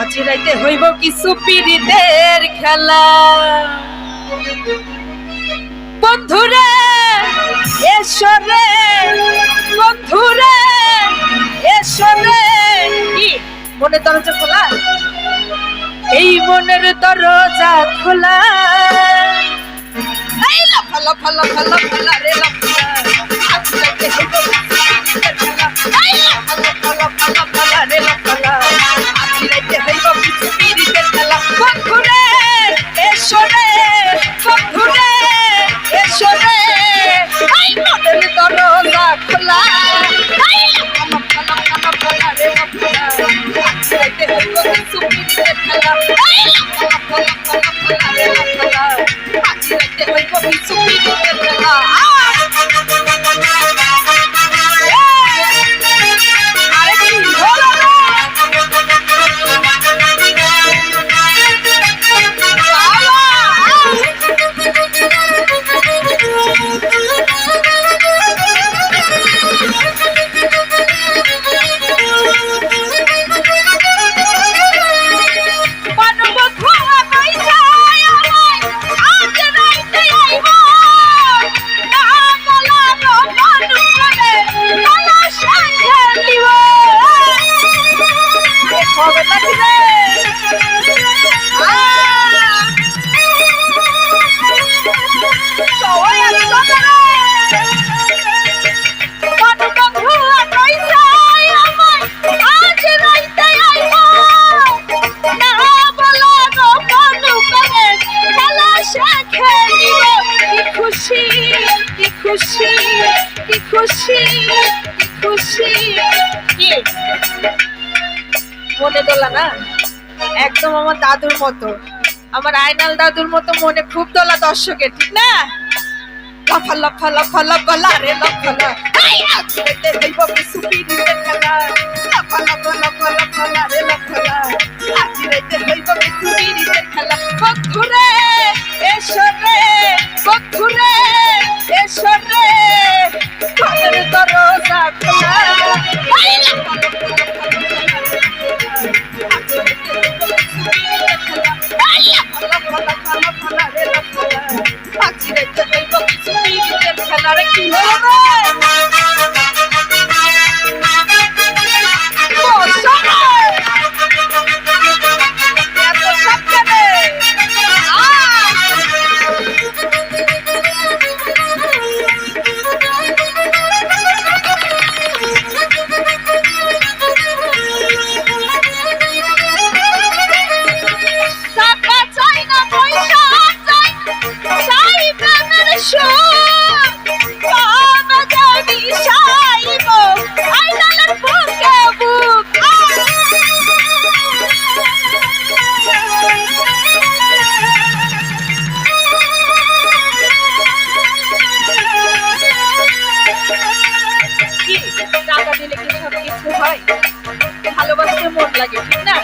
আজ রাইতে হইব কিছু পীড়িতের খেলা। বন্ধুরে এসরে বন্ধুরে এসরে কি? মনে দরজা খোলা? এই মনের দরজা খোলা। এই লাফা লাফা লাফা লাফা রে, লাফা। Hayır! খুশি খুশি। কি? মনে তোলা না? একদম আমার দাদুর মতো। আমার আয়নাল দাদুর মতো মনে খুব তোলা দর্শকের, ঠিক না? লফা লফা লফা লফা লা রে, লফা লা এই আজ দেখতে দেব সুপি দিতে খেলা? লফা লফা লফা লফা লা I'm দিলে ভালোবাসতে মন লাগে ঠিক না?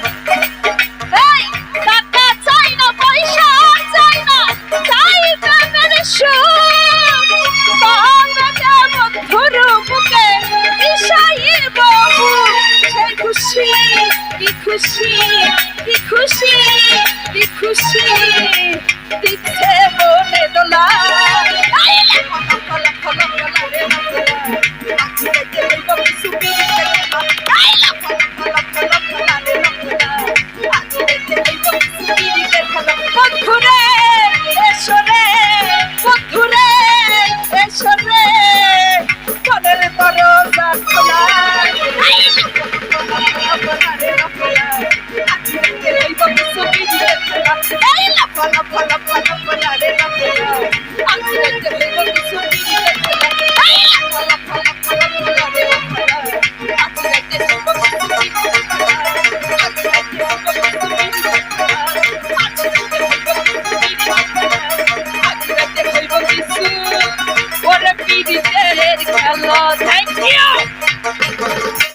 Pala, pala, pala, pala.